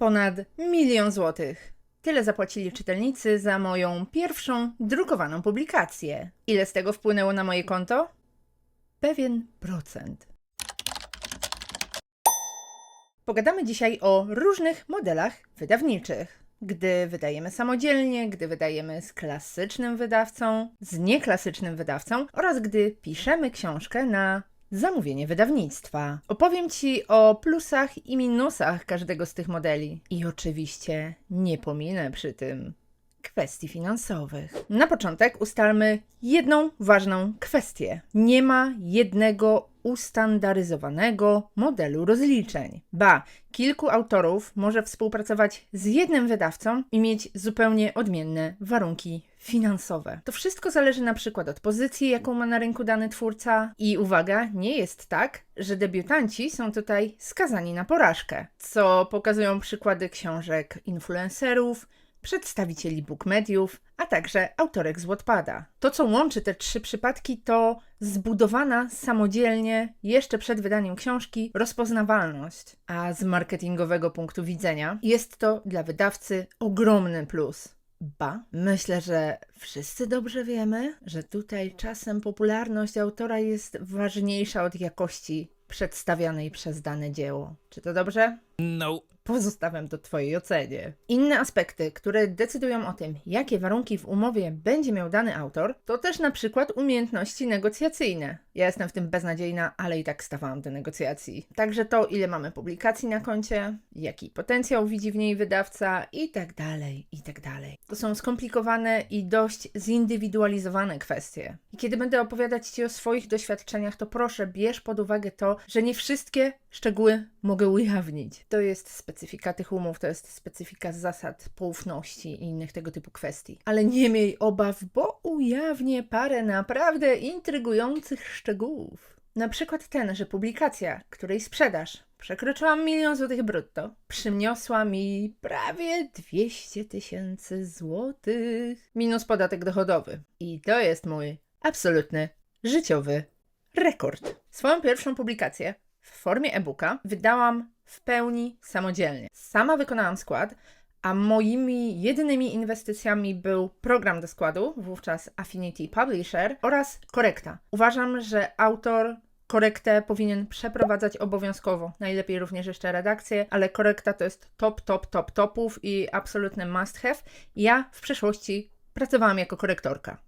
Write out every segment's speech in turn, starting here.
Ponad milion złotych. Tyle zapłacili czytelnicy za moją pierwszą drukowaną publikację. Ile z tego wpłynęło na moje konto? Pewien procent. Pogadamy dzisiaj o różnych modelach wydawniczych. Gdy wydajemy samodzielnie, gdy wydajemy z klasycznym wydawcą, z nieklasycznym wydawcą oraz gdy piszemy książkę na zamówienie wydawnictwa. Opowiem Ci o plusach i minusach każdego z tych modeli. I oczywiście nie pominę przy tym kwestii finansowych. Na początek ustalmy jedną ważną kwestię. Nie ma jednego ustandaryzowanego modelu rozliczeń. Ba, kilku autorów może współpracować z jednym wydawcą i mieć zupełnie odmienne warunki finansowe. To wszystko zależy na przykład od pozycji, jaką ma na rynku dany twórca i uwaga, nie jest tak, że debiutanci są tutaj skazani na porażkę, co pokazują przykłady książek influencerów, przedstawicieli bookmediów, a także autorek z Wattpada. To, co łączy te trzy przypadki, to zbudowana samodzielnie, jeszcze przed wydaniem książki, rozpoznawalność. A z marketingowego punktu widzenia jest to dla wydawcy ogromny plus. Ba, myślę, że wszyscy dobrze wiemy, że tutaj czasem popularność autora jest ważniejsza od jakości przedstawianej przez dane dzieło. Czy to dobrze? No. Pozostawiam to Twojej ocenie. Inne aspekty, które decydują o tym, jakie warunki w umowie będzie miał dany autor, to też na przykład umiejętności negocjacyjne. Ja jestem w tym beznadziejna, ale i tak stawałam do negocjacji. Także to, ile mamy publikacji na koncie, jaki potencjał widzi w niej wydawca i tak dalej, i tak dalej. To są skomplikowane i dość zindywidualizowane kwestie. I kiedy będę opowiadać Ci o swoich doświadczeniach, to proszę bierz pod uwagę to, że nie wszystkie szczegóły mogę ujawnić. To jest specyfika tych umów, to jest specyfika zasad poufności i innych tego typu kwestii. Ale nie miej obaw, bo ujawnię parę naprawdę intrygujących szczegółów. Na przykład ten, że publikacja, której sprzedaż przekroczyła milion złotych brutto, przyniosła mi prawie 200 tysięcy złotych minus podatek dochodowy. I to jest mój absolutny życiowy rekord. Swoją pierwszą publikację w formie e-booka wydałam w pełni samodzielnie. Sama wykonałam skład, a moimi jedynymi inwestycjami był program do składu, wówczas Affinity Publisher oraz korekta. Uważam, że autor korektę powinien przeprowadzać obowiązkowo. Najlepiej również jeszcze redakcję, ale korekta to jest top, top, top, topów i absolutny must have. Ja w przeszłości pracowałam jako korektorka.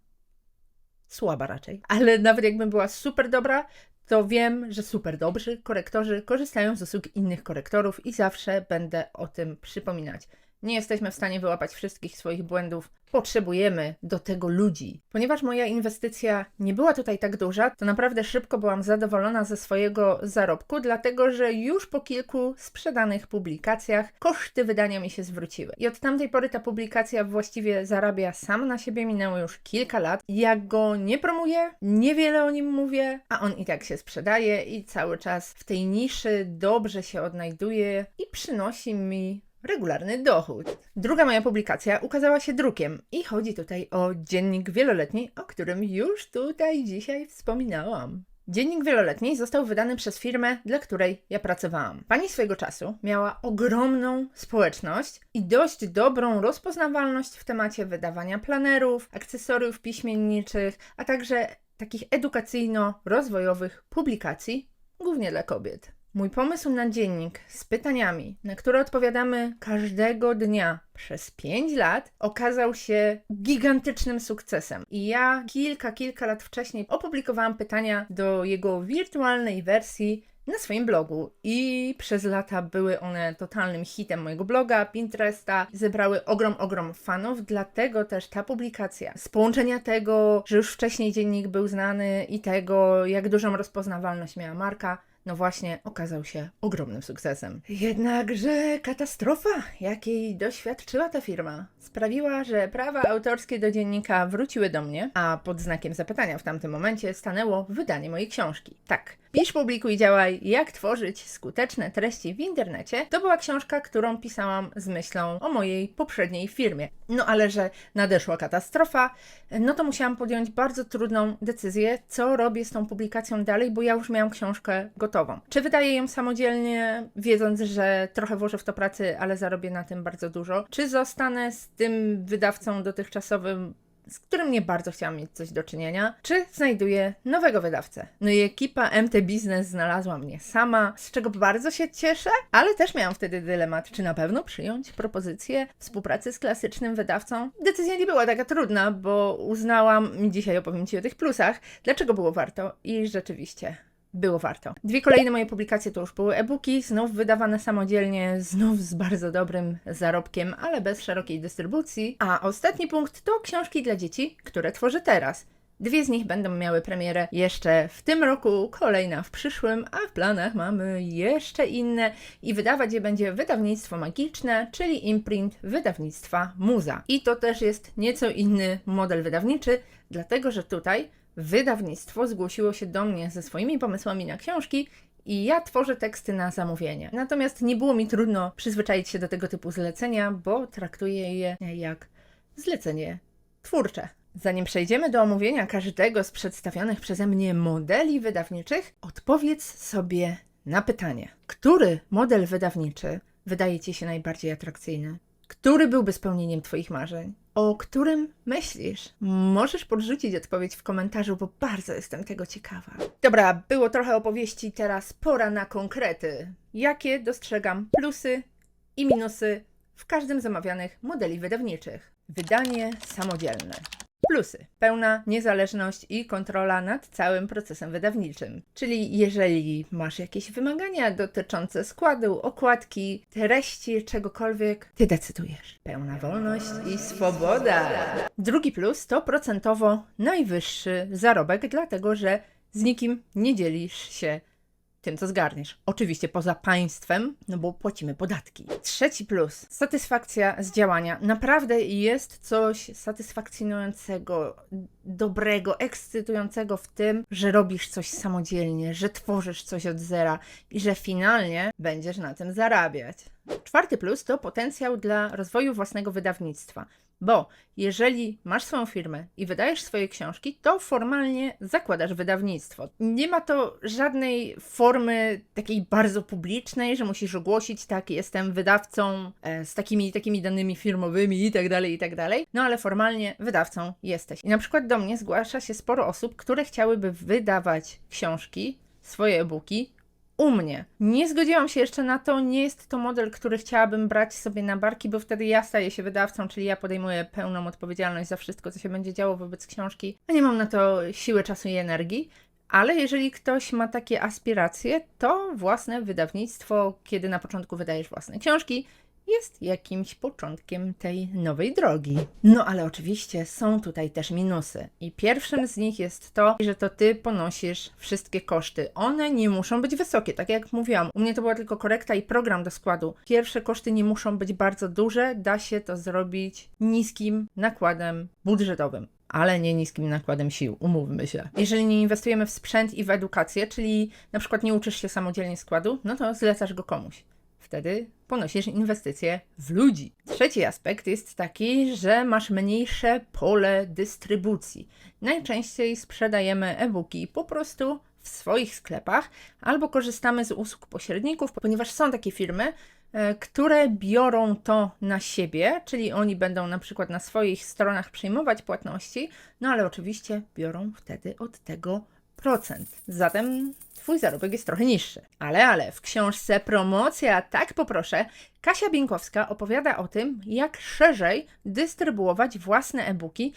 Słaba raczej. Ale nawet jakbym była super dobra, to wiem, że super dobrzy korektorzy korzystają z usług innych korektorów i zawsze będę o tym przypominać. Nie jesteśmy w stanie wyłapać wszystkich swoich błędów. Potrzebujemy do tego ludzi. Ponieważ moja inwestycja nie była tutaj tak duża, to naprawdę szybko byłam zadowolona ze swojego zarobku, dlatego że już po kilku sprzedanych publikacjach koszty wydania mi się zwróciły. I od tamtej pory ta publikacja właściwie zarabia sam na siebie, minęło już kilka lat. Ja go nie promuję, niewiele o nim mówię, a on i tak się sprzedaje i cały czas w tej niszy dobrze się odnajduje i przynosi mi regularny dochód. Druga moja publikacja ukazała się drukiem i chodzi tutaj o dziennik wieloletni, o którym już tutaj dzisiaj wspominałam. Dziennik wieloletni został wydany przez firmę, dla której ja pracowałam. Pani swojego czasu miała ogromną społeczność i dość dobrą rozpoznawalność w temacie wydawania planerów, akcesoriów piśmienniczych, a także takich edukacyjno-rozwojowych publikacji, głównie dla kobiet. Mój pomysł na dziennik z pytaniami, na które odpowiadamy każdego dnia przez 5 lat, okazał się gigantycznym sukcesem. I ja kilka, kilka lat wcześniej opublikowałam pytania do jego wirtualnej wersji na swoim blogu i przez lata były one totalnym hitem mojego bloga, Pinteresta, zebrały ogrom, ogrom fanów, dlatego też ta publikacja z połączenia tego, że już wcześniej dziennik był znany i tego, jak dużą rozpoznawalność miała marka, no właśnie okazał się ogromnym sukcesem. Jednakże katastrofa, jakiej doświadczyła ta firma, sprawiła, że prawa autorskie do dziennika wróciły do mnie, a pod znakiem zapytania w tamtym momencie stanęło wydanie mojej książki. Tak. Pisz, publikuj, działaj, jak tworzyć skuteczne treści w internecie. To była książka, którą pisałam z myślą o mojej poprzedniej firmie. No ale że nadeszła katastrofa, no to musiałam podjąć bardzo trudną decyzję, co robię z tą publikacją dalej, bo ja już miałam książkę gotową gotową. Czy wydaję ją samodzielnie, wiedząc, że trochę włożę w to pracy, ale zarobię na tym bardzo dużo? Czy zostanę z tym wydawcą dotychczasowym z którym nie bardzo chciałam mieć coś do czynienia, czy znajduję nowego wydawcę. No i ekipa MT Business znalazła mnie sama, z czego bardzo się cieszę, ale też miałam wtedy dylemat, czy na pewno przyjąć propozycję współpracy z klasycznym wydawcą. Decyzja nie była taka trudna, bo uznałam, dzisiaj opowiem Ci o tych plusach, dlaczego było warto i rzeczywiście było warto. Dwie kolejne moje publikacje to już były e-booki, znów wydawane samodzielnie, znów z bardzo dobrym zarobkiem, ale bez szerokiej dystrybucji. A ostatni punkt to książki dla dzieci, które tworzę teraz. Dwie z nich będą miały premierę jeszcze w tym roku, kolejna w przyszłym, a w planach mamy jeszcze inne i wydawać je będzie wydawnictwo magiczne, czyli imprint wydawnictwa Muza. I to też jest nieco inny model wydawniczy, dlatego że tutaj wydawnictwo zgłosiło się do mnie ze swoimi pomysłami na książki i ja tworzę teksty na zamówienie. Natomiast nie było mi trudno przyzwyczaić się do tego typu zlecenia, bo traktuję je jak zlecenie twórcze. Zanim przejdziemy do omówienia każdego z przedstawionych przeze mnie modeli wydawniczych, odpowiedz sobie na pytanie: który model wydawniczy wydaje Ci się najbardziej atrakcyjny? Który byłby spełnieniem Twoich marzeń? O którym myślisz? Możesz podrzucić odpowiedź w komentarzu, bo bardzo jestem tego ciekawa. Dobra, było trochę opowieści, teraz pora na konkrety. Jakie dostrzegam plusy i minusy w każdym z omawianych modeli wydawniczych? Wydanie samodzielne. Plusy. Pełna niezależność i kontrola nad całym procesem wydawniczym. Czyli jeżeli masz jakieś wymagania dotyczące składu, okładki, treści, czegokolwiek, ty decydujesz. Pełna wolność i swoboda. Drugi plus to procentowo najwyższy zarobek, dlatego że z nikim nie dzielisz się tym, co zgarniesz. Oczywiście poza państwem, no bo płacimy podatki. Trzeci plus. Satysfakcja z działania. Naprawdę jest coś satysfakcjonującego, dobrego, ekscytującego w tym, że robisz coś samodzielnie, że tworzysz coś od zera i że finalnie będziesz na tym zarabiać. Czwarty plus to potencjał dla rozwoju własnego wydawnictwa. Bo jeżeli masz swoją firmę i wydajesz swoje książki, to formalnie zakładasz wydawnictwo. Nie ma to żadnej formy takiej bardzo publicznej, że musisz ogłosić, tak, jestem wydawcą e, z takimi takimi danymi firmowymi i tak dalej, i tak dalej. No ale formalnie wydawcą jesteś. I na przykład do mnie zgłasza się sporo osób, które chciałyby wydawać książki, swoje e-booki u mnie. Nie zgodziłam się jeszcze na to, nie jest to model, który chciałabym brać sobie na barki, bo wtedy ja staję się wydawcą, czyli ja podejmuję pełną odpowiedzialność za wszystko, co się będzie działo wobec książki, a nie mam na to siły, czasu i energii. Ale jeżeli ktoś ma takie aspiracje, to własne wydawnictwo, kiedy na początku wydajesz własne książki, jest jakimś początkiem tej nowej drogi. No ale oczywiście są tutaj też minusy. I pierwszym z nich jest to, że to ty ponosisz wszystkie koszty. One nie muszą być wysokie, tak jak mówiłam. U mnie to była tylko korekta i program do składu. Pierwsze koszty nie muszą być bardzo duże, da się to zrobić niskim nakładem budżetowym ale nie niskim nakładem sił, umówmy się. Jeżeli nie inwestujemy w sprzęt i w edukację, czyli na przykład nie uczysz się samodzielnie składu, no to zlecasz go komuś wtedy ponosisz inwestycje w ludzi. Trzeci aspekt jest taki, że masz mniejsze pole dystrybucji. Najczęściej sprzedajemy e-booki po prostu w swoich sklepach albo korzystamy z usług pośredników, ponieważ są takie firmy, e, które biorą to na siebie, czyli oni będą na przykład na swoich stronach przyjmować płatności, no ale oczywiście biorą wtedy od tego. Zatem Twój zarobek jest trochę niższy. Ale, ale, w książce Promocja, tak poproszę, Kasia Bieńkowska opowiada o tym, jak szerzej dystrybuować własne e-booki,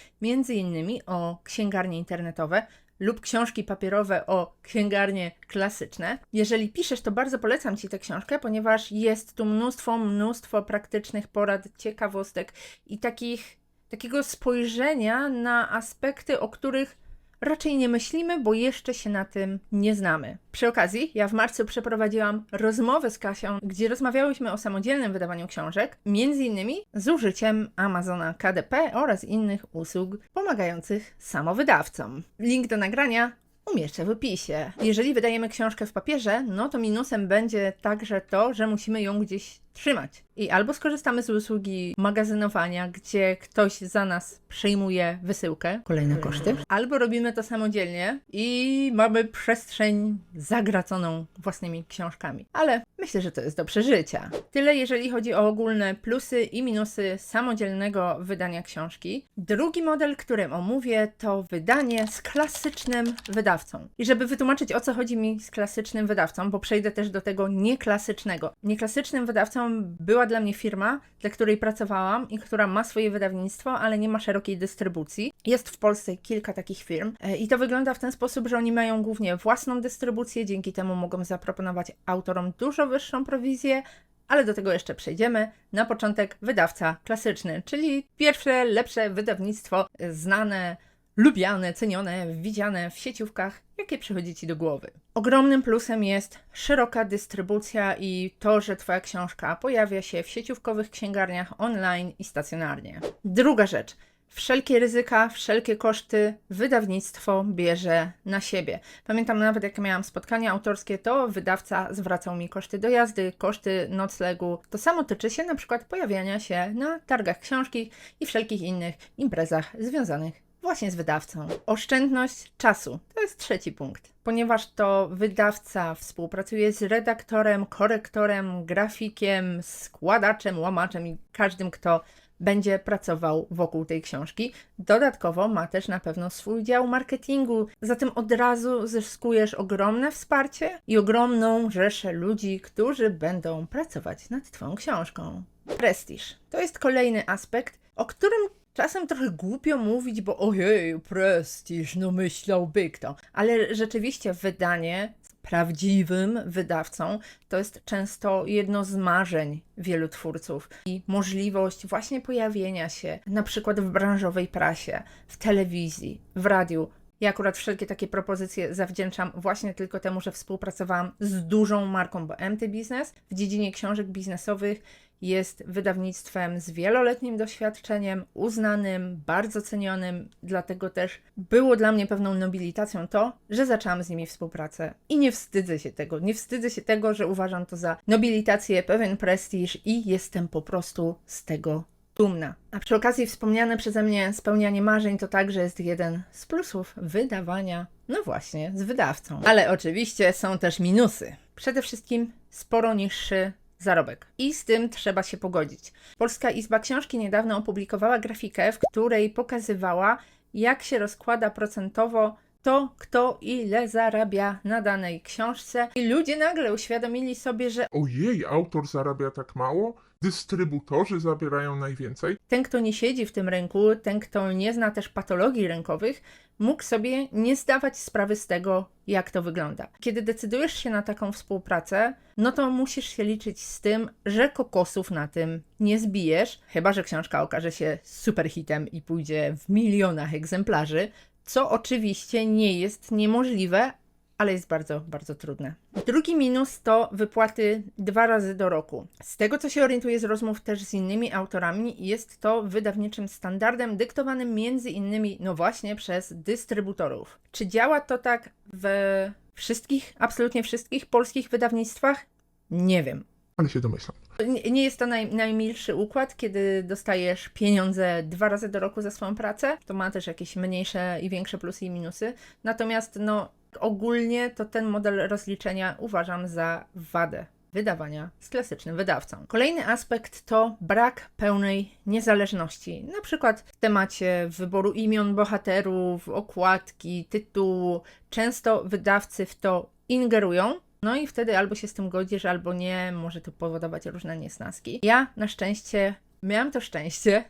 innymi o księgarnie internetowe lub książki papierowe o księgarnie klasyczne. Jeżeli piszesz, to bardzo polecam Ci tę książkę, ponieważ jest tu mnóstwo, mnóstwo praktycznych porad, ciekawostek i takich, takiego spojrzenia na aspekty, o których raczej nie myślimy, bo jeszcze się na tym nie znamy. Przy okazji, ja w marcu przeprowadziłam rozmowę z Kasią, gdzie rozmawiałyśmy o samodzielnym wydawaniu książek, między innymi z użyciem Amazona KDP oraz innych usług pomagających samowydawcom. Link do nagrania umieszczę w opisie. Jeżeli wydajemy książkę w papierze, no to minusem będzie także to, że musimy ją gdzieś trzymać. I albo skorzystamy z usługi magazynowania, gdzie ktoś za nas przejmuje wysyłkę, kolejne koszty, albo robimy to samodzielnie i mamy przestrzeń zagraconą własnymi książkami. Ale myślę, że to jest do przeżycia. Tyle jeżeli chodzi o ogólne plusy i minusy samodzielnego wydania książki. Drugi model, którym omówię, to wydanie z klasycznym wydawcą. I żeby wytłumaczyć o co chodzi mi z klasycznym wydawcą, bo przejdę też do tego nieklasycznego. Nieklasycznym wydawcą była dla mnie firma, dla której pracowałam i która ma swoje wydawnictwo, ale nie ma szerokiej dystrybucji. Jest w Polsce kilka takich firm e, i to wygląda w ten sposób, że oni mają głównie własną dystrybucję, dzięki temu mogą zaproponować autorom dużo wyższą prowizję, ale do tego jeszcze przejdziemy. Na początek wydawca klasyczny, czyli pierwsze, lepsze wydawnictwo e, znane, lubiane, cenione, widziane w sieciówkach, jakie przychodzi Ci do głowy. Ogromnym plusem jest szeroka dystrybucja i to, że Twoja książka pojawia się w sieciówkowych księgarniach online i stacjonarnie. Druga rzecz. Wszelkie ryzyka, wszelkie koszty wydawnictwo bierze na siebie. Pamiętam nawet, jak miałam spotkania autorskie, to wydawca zwracał mi koszty dojazdy, koszty noclegu. To samo tyczy się na przykład pojawiania się na targach książki i wszelkich innych imprezach związanych właśnie z wydawcą. Oszczędność czasu to jest trzeci punkt. Ponieważ to wydawca współpracuje z redaktorem, korektorem, grafikiem, składaczem, łamaczem i każdym, kto będzie pracował wokół tej książki. Dodatkowo ma też na pewno swój dział marketingu, zatem od razu zyskujesz ogromne wsparcie i ogromną rzeszę ludzi, którzy będą pracować nad Twoją książką. Prestiż to jest kolejny aspekt, o którym Czasem trochę głupio mówić, bo ojej, prestiż, no myślałby kto. Ale rzeczywiście wydanie prawdziwym wydawcą to jest często jedno z marzeń wielu twórców i możliwość właśnie pojawienia się na przykład w branżowej prasie, w telewizji, w radiu. Ja akurat wszelkie takie propozycje zawdzięczam właśnie tylko temu, że współpracowałam z dużą marką, bo MT Business w dziedzinie książek biznesowych jest wydawnictwem z wieloletnim doświadczeniem, uznanym, bardzo cenionym, dlatego też było dla mnie pewną nobilitacją to, że zaczęłam z nimi współpracę. I nie wstydzę się tego, nie wstydzę się tego, że uważam to za nobilitację, pewien prestiż i jestem po prostu z tego dumna. A przy okazji wspomniane przeze mnie spełnianie marzeń to także jest jeden z plusów wydawania, no właśnie, z wydawcą. Ale oczywiście są też minusy. Przede wszystkim sporo niższy zarobek. I z tym trzeba się pogodzić. Polska Izba Książki niedawno opublikowała grafikę, w której pokazywała, jak się rozkłada procentowo to, kto ile zarabia na danej książce. I ludzie nagle uświadomili sobie, że Ojej, autor zarabia tak mało? Dystrybutorzy zabierają najwięcej? ten, kto nie siedzi w tym rynku, ten, kto nie zna też patologii rynkowych, mógł sobie nie zdawać sprawy z tego, jak to wygląda. Kiedy decydujesz się na taką współpracę, no to musisz się liczyć z tym, że kokosów na tym nie zbijesz, chyba że książka okaże się super hitem i pójdzie w milionach egzemplarzy, co oczywiście nie jest niemożliwe, ale jest bardzo, bardzo trudne. Drugi minus to wypłaty dwa razy do roku. Z tego, co się orientuję z rozmów też z innymi autorami, jest to wydawniczym standardem dyktowanym między innymi, no właśnie, przez dystrybutorów. Czy działa to tak we wszystkich, absolutnie wszystkich polskich wydawnictwach? Nie wiem. Ale się domyślam. Nie- Nie jest to naj, najmilszy układ, kiedy dostajesz pieniądze dwa razy do roku za swoją pracę. To ma też jakieś mniejsze i większe plusy i minusy. Natomiast no, ogólnie to ten model rozliczenia uważam za wadę wydawania z klasycznym wydawcą. Kolejny aspekt to brak pełnej niezależności. Na przykład w temacie wyboru imion bohaterów, okładki, tytułu. Często wydawcy w to ingerują, no i wtedy albo się z tym godzisz, albo nie, może to powodować różne niesnaski. Ja na szczęście miałam to szczęście.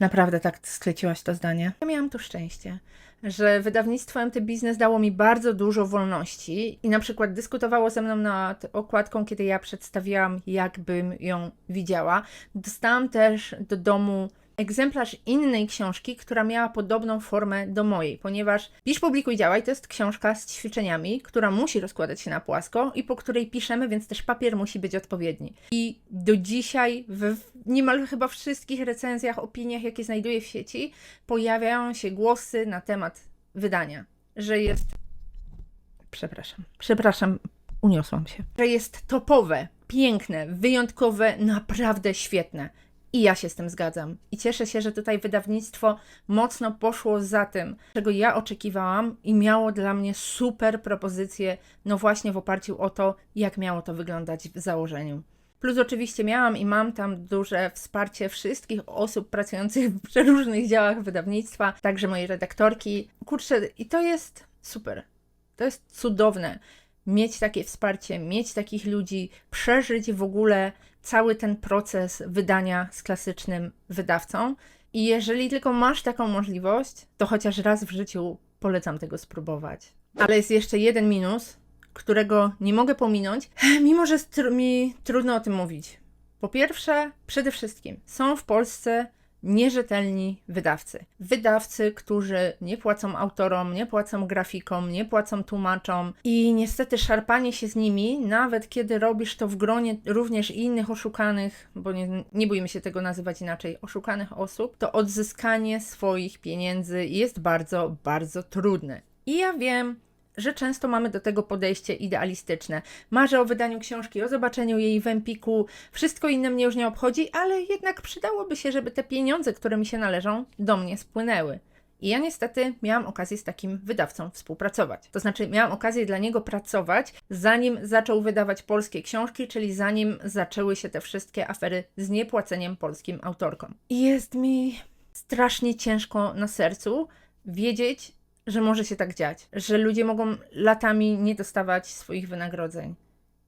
Naprawdę tak skleciłaś to zdanie. Ja miałam to szczęście, że wydawnictwo MT Business dało mi bardzo dużo wolności i na przykład dyskutowało ze mną nad okładką, kiedy ja przedstawiałam, jakbym ją widziała. Dostałam też do domu egzemplarz innej książki, która miała podobną formę do mojej, ponieważ Pisz, publikuj, działaj to jest książka z ćwiczeniami, która musi rozkładać się na płasko i po której piszemy, więc też papier musi być odpowiedni. I do dzisiaj w niemal chyba wszystkich recenzjach, opiniach, jakie znajduję w sieci, pojawiają się głosy na temat wydania, że jest. Przepraszam, przepraszam, uniosłam się. Że jest topowe. piękne, wyjątkowe, naprawdę świetne. I ja się z tym zgadzam. I cieszę się, że tutaj wydawnictwo mocno poszło za tym, czego ja oczekiwałam i miało dla mnie super propozycje, no właśnie w oparciu o to, jak miało to wyglądać w założeniu. Plus oczywiście miałam i mam tam duże wsparcie wszystkich osób pracujących w przeróżnych działach wydawnictwa, także mojej redaktorki. Kurczę, i to jest super. To jest cudowne. Mieć takie wsparcie, mieć takich ludzi, przeżyć w ogóle cały ten proces wydania z klasycznym wydawcą. I jeżeli tylko masz taką możliwość, to chociaż raz w życiu polecam tego spróbować. Ale jest jeszcze jeden minus, którego nie mogę pominąć, mimo że mi trudno o tym mówić. Po pierwsze, przede wszystkim są w Polsce nierzetelni wydawcy. Wydawcy, którzy nie płacą autorom, nie płacą grafikom, nie płacą tłumaczom i niestety szarpanie się z nimi, nawet kiedy robisz to w gronie również innych oszukanych, bo nie, nie bójmy się tego nazywać inaczej, oszukanych osób, to odzyskanie swoich pieniędzy jest bardzo, bardzo trudne. I ja wiem, że często mamy do tego podejście idealistyczne. Marzę o wydaniu książki, o zobaczeniu jej w Empiku, wszystko inne mnie już nie obchodzi, ale jednak przydałoby się, żeby te pieniądze, które mi się należą, do mnie spłynęły. I ja niestety miałam okazję z takim wydawcą współpracować. To znaczy, miałam okazję dla niego pracować, zanim zaczął wydawać polskie książki, czyli zanim zaczęły się te wszystkie afery z niepłaceniem polskim autorkom. I jest mi strasznie ciężko na sercu wiedzieć, że może się tak dziać, że ludzie mogą latami nie dostawać swoich wynagrodzeń.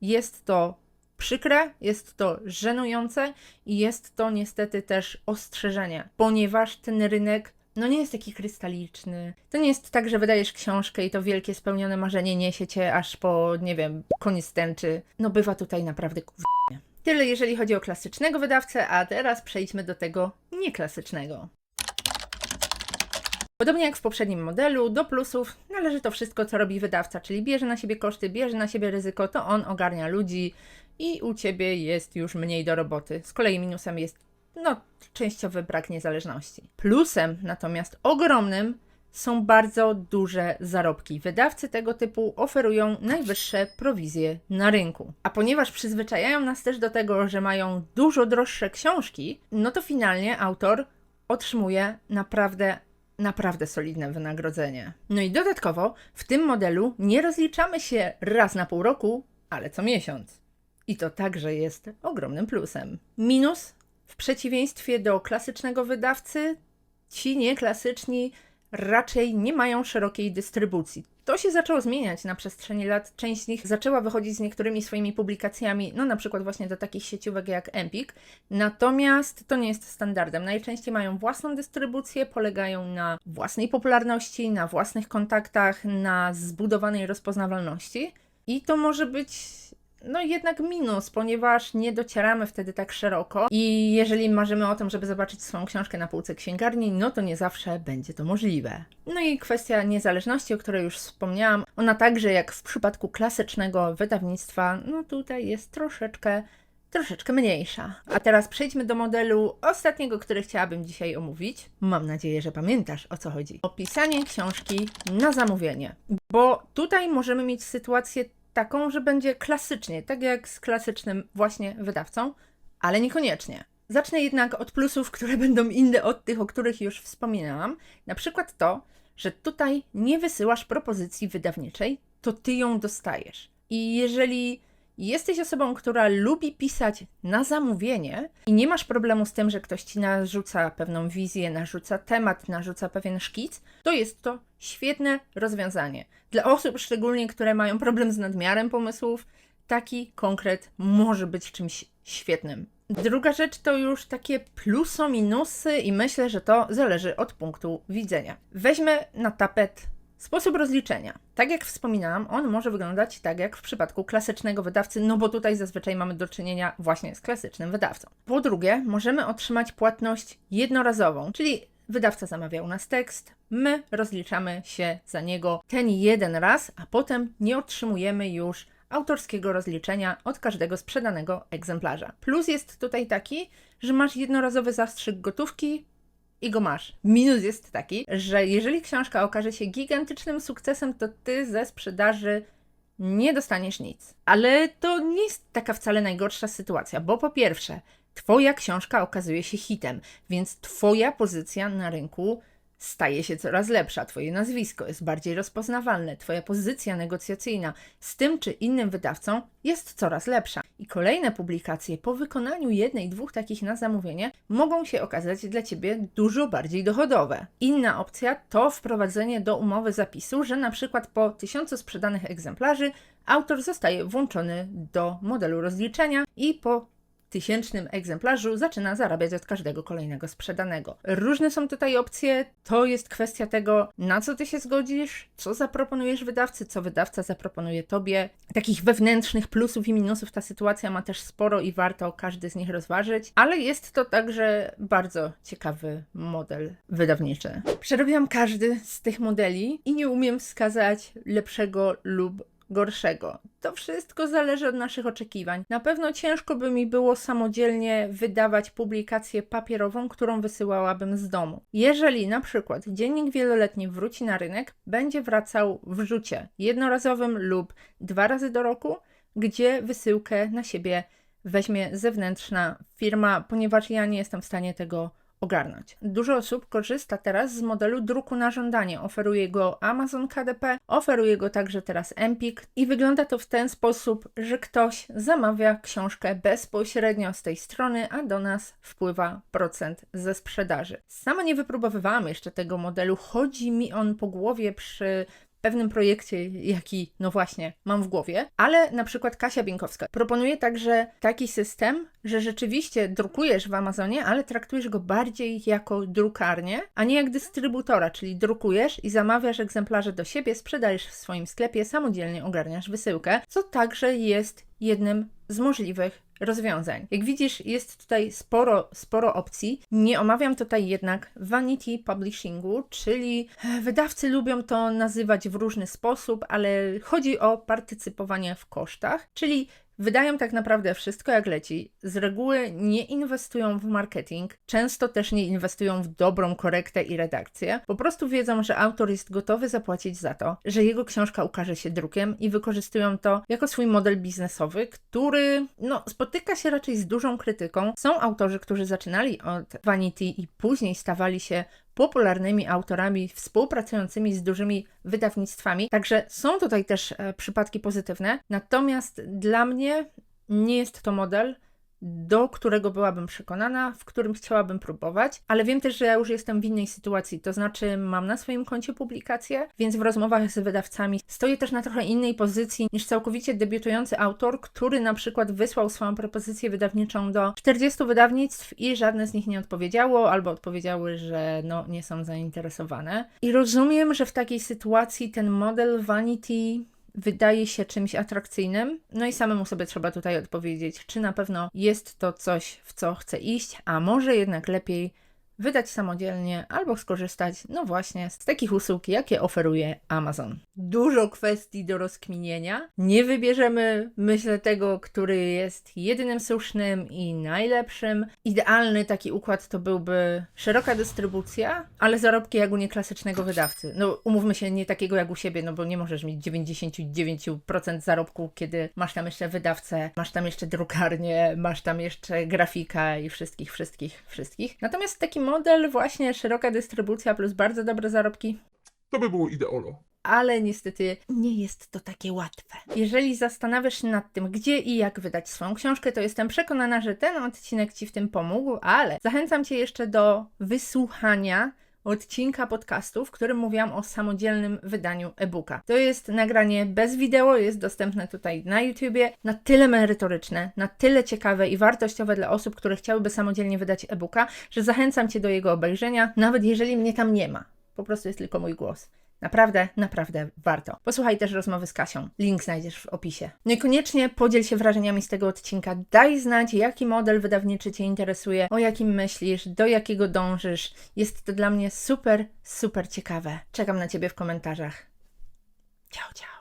Jest to przykre, jest to żenujące i jest to niestety też ostrzeżenie, ponieważ ten rynek no nie jest taki krystaliczny. To nie jest tak, że wydajesz książkę i to wielkie spełnione marzenie niesie cię aż po, nie wiem, koniec tęczy. No bywa tutaj naprawdę kurwa. Tyle jeżeli chodzi o klasycznego wydawcę, a teraz przejdźmy do tego nieklasycznego. Podobnie jak w poprzednim modelu, do plusów należy to wszystko, co robi wydawca, czyli bierze na siebie koszty, bierze na siebie ryzyko, to on ogarnia ludzi i u ciebie jest już mniej do roboty. Z kolei minusem jest, no, częściowy brak niezależności. Plusem natomiast ogromnym są bardzo duże zarobki. Wydawcy tego typu oferują najwyższe prowizje na rynku. A ponieważ przyzwyczajają nas też do tego, że mają dużo droższe książki, no to finalnie autor otrzymuje naprawdę naprawdę solidne wynagrodzenie. No i dodatkowo w tym modelu nie rozliczamy się raz na pół roku, ale co miesiąc. I to także jest ogromnym plusem. Minus w przeciwieństwie do klasycznego wydawcy, ci nieklasyczni raczej nie mają szerokiej dystrybucji. To się zaczęło zmieniać na przestrzeni lat. Część z nich zaczęła wychodzić z niektórymi swoimi publikacjami, no na przykład właśnie do takich sieciówek jak Empik. Natomiast to nie jest standardem. Najczęściej mają własną dystrybucję, polegają na własnej popularności, na własnych kontaktach, na zbudowanej rozpoznawalności. I to może być no jednak minus, ponieważ nie docieramy wtedy tak szeroko i jeżeli marzymy o tym, żeby zobaczyć swoją książkę na półce księgarni, no to nie zawsze będzie to możliwe. No i kwestia niezależności, o której już wspomniałam, ona także jak w przypadku klasycznego wydawnictwa, no tutaj jest troszeczkę troszeczkę mniejsza. A teraz przejdźmy do modelu ostatniego, który chciałabym dzisiaj omówić. Mam nadzieję, że pamiętasz o co chodzi. Opisanie książki na zamówienie. Bo tutaj możemy mieć sytuację taką, że będzie klasycznie, tak jak z klasycznym właśnie wydawcą, ale niekoniecznie. Zacznę jednak od plusów, które będą inne od tych, o których już wspominałam. Na przykład to, że tutaj nie wysyłasz propozycji wydawniczej, to ty ją dostajesz. I jeżeli jesteś osobą, która lubi pisać na zamówienie i nie masz problemu z tym, że ktoś ci narzuca pewną wizję, narzuca temat, narzuca pewien szkic, to jest to świetne rozwiązanie. Dla osób szczególnie, które mają problem z nadmiarem pomysłów, taki konkret może być czymś świetnym. Druga rzecz to już takie pluso, minusy i myślę, że to zależy od punktu widzenia. Weźmy na tapet Sposób rozliczenia. Tak jak wspominałam, on może wyglądać tak jak w przypadku klasycznego wydawcy, no bo tutaj zazwyczaj mamy do czynienia właśnie z klasycznym wydawcą. Po drugie, możemy otrzymać płatność jednorazową, czyli wydawca zamawia u nas tekst, my rozliczamy się za niego ten jeden raz, a potem nie otrzymujemy już autorskiego rozliczenia od każdego sprzedanego egzemplarza. Plus jest tutaj taki, że masz jednorazowy zastrzyk gotówki, i go masz. Minus jest taki, że jeżeli książka okaże się gigantycznym sukcesem, to ty ze sprzedaży nie dostaniesz nic. Ale to nie jest taka wcale najgorsza sytuacja, bo po pierwsze, Twoja książka okazuje się hitem, więc Twoja pozycja na rynku staje się coraz lepsza. Twoje nazwisko jest bardziej rozpoznawalne, Twoja pozycja negocjacyjna z tym czy innym wydawcą jest coraz lepsza. I kolejne publikacje po wykonaniu jednej, dwóch takich na zamówienie mogą się okazać dla Ciebie dużo bardziej dochodowe. Inna opcja to wprowadzenie do umowy zapisu, że na przykład po tysiącu sprzedanych egzemplarzy autor zostaje włączony do modelu rozliczenia i po tysięcznym egzemplarzu zaczyna zarabiać od każdego kolejnego sprzedanego. Różne są tutaj opcje, to jest kwestia tego, na co ty się zgodzisz, co zaproponujesz wydawcy, co wydawca zaproponuje tobie. Takich wewnętrznych plusów i minusów ta sytuacja ma też sporo i warto każdy z nich rozważyć, ale jest to także bardzo ciekawy model wydawniczy. Przerobiłam każdy z tych modeli i nie umiem wskazać lepszego lub gorszego. To wszystko zależy od naszych oczekiwań. Na pewno ciężko by mi było samodzielnie wydawać publikację papierową, którą wysyłałabym z domu. Jeżeli na przykład dziennik wieloletni wróci na rynek, będzie wracał w rzucie jednorazowym lub dwa razy do roku, gdzie wysyłkę na siebie weźmie zewnętrzna firma, ponieważ ja nie jestem w stanie tego ogarnąć. Dużo osób korzysta teraz z modelu druku na żądanie. Oferuje go Amazon KDP, oferuje go także teraz Empik i wygląda to w ten sposób, że ktoś zamawia książkę bezpośrednio z tej strony, a do nas wpływa procent ze sprzedaży. Sama nie wypróbowywałam jeszcze tego modelu, chodzi mi on po głowie przy pewnym projekcie, jaki, no właśnie, mam w głowie, ale na przykład Kasia Bienkowska proponuje także taki system, że rzeczywiście drukujesz w Amazonie, ale traktujesz go bardziej jako drukarnię, a nie jak dystrybutora, czyli drukujesz i zamawiasz egzemplarze do siebie, sprzedajesz w swoim sklepie, samodzielnie ogarniasz wysyłkę, co także jest jednym z możliwych rozwiązań. Jak widzisz, jest tutaj sporo, sporo opcji. Nie omawiam tutaj jednak vanity publishingu, czyli wydawcy lubią to nazywać w różny sposób, ale chodzi o partycypowanie w kosztach, czyli Wydają tak naprawdę wszystko jak leci. Z reguły nie inwestują w marketing, często też nie inwestują w dobrą korektę i redakcję. Po prostu wiedzą, że autor jest gotowy zapłacić za to, że jego książka ukaże się drukiem i wykorzystują to jako swój model biznesowy, który no, spotyka się raczej z dużą krytyką. Są autorzy, którzy zaczynali od Vanity i później stawali się popularnymi autorami współpracującymi z dużymi wydawnictwami. Także są tutaj też e, przypadki pozytywne. Natomiast dla mnie nie jest to model, do którego byłabym przekonana, w którym chciałabym próbować, ale wiem też, że ja już jestem w innej sytuacji, to znaczy mam na swoim koncie publikacje, więc w rozmowach z wydawcami stoję też na trochę innej pozycji niż całkowicie debiutujący autor, który na przykład wysłał swoją propozycję wydawniczą do 40 wydawnictw i żadne z nich nie odpowiedziało, albo odpowiedziały, że no nie są zainteresowane. I rozumiem, że w takiej sytuacji ten model Vanity wydaje się czymś atrakcyjnym. No i samemu sobie trzeba tutaj odpowiedzieć, czy na pewno jest to coś, w co chcę iść, a może jednak lepiej wydać samodzielnie albo skorzystać, no właśnie, z takich usług, jakie oferuje Amazon. Dużo kwestii do rozkminienia. Nie wybierzemy, myślę, tego, który jest jedynym słusznym i najlepszym. Idealny taki układ to byłby szeroka dystrybucja, ale zarobki jak u nieklasycznego wydawcy. No, umówmy się, nie takiego jak u siebie, no bo nie możesz mieć 99% zarobku, kiedy masz tam jeszcze wydawcę, masz tam jeszcze drukarnię, masz tam jeszcze grafika i wszystkich, wszystkich, wszystkich. Natomiast taki model, właśnie szeroka dystrybucja plus bardzo dobre zarobki, To by było ideolo. ale niestety nie jest to takie łatwe. Jeżeli zastanawiasz się nad tym, gdzie i jak wydać swoją książkę, to jestem przekonana, że ten odcinek Ci w tym pomógł, ale zachęcam Cię jeszcze do wysłuchania odcinka podcastu, w którym mówiłam o samodzielnym wydaniu e-booka. To jest nagranie bez wideo, jest dostępne tutaj na YouTubie, na tyle merytoryczne, na tyle ciekawe i wartościowe dla osób, które chciałyby samodzielnie wydać e-booka, że zachęcam Cię do jego obejrzenia, nawet jeżeli mnie tam nie ma. Po prostu jest tylko mój głos. Naprawdę, naprawdę warto. Posłuchaj też rozmowy z Kasią. Link znajdziesz w opisie. No i koniecznie podziel się wrażeniami z tego odcinka. Daj znać, jaki model wydawniczy Cię interesuje, o jakim myślisz, do jakiego dążysz. Jest to dla mnie super, super ciekawe. Czekam na Ciebie w komentarzach. Ciao, ciao.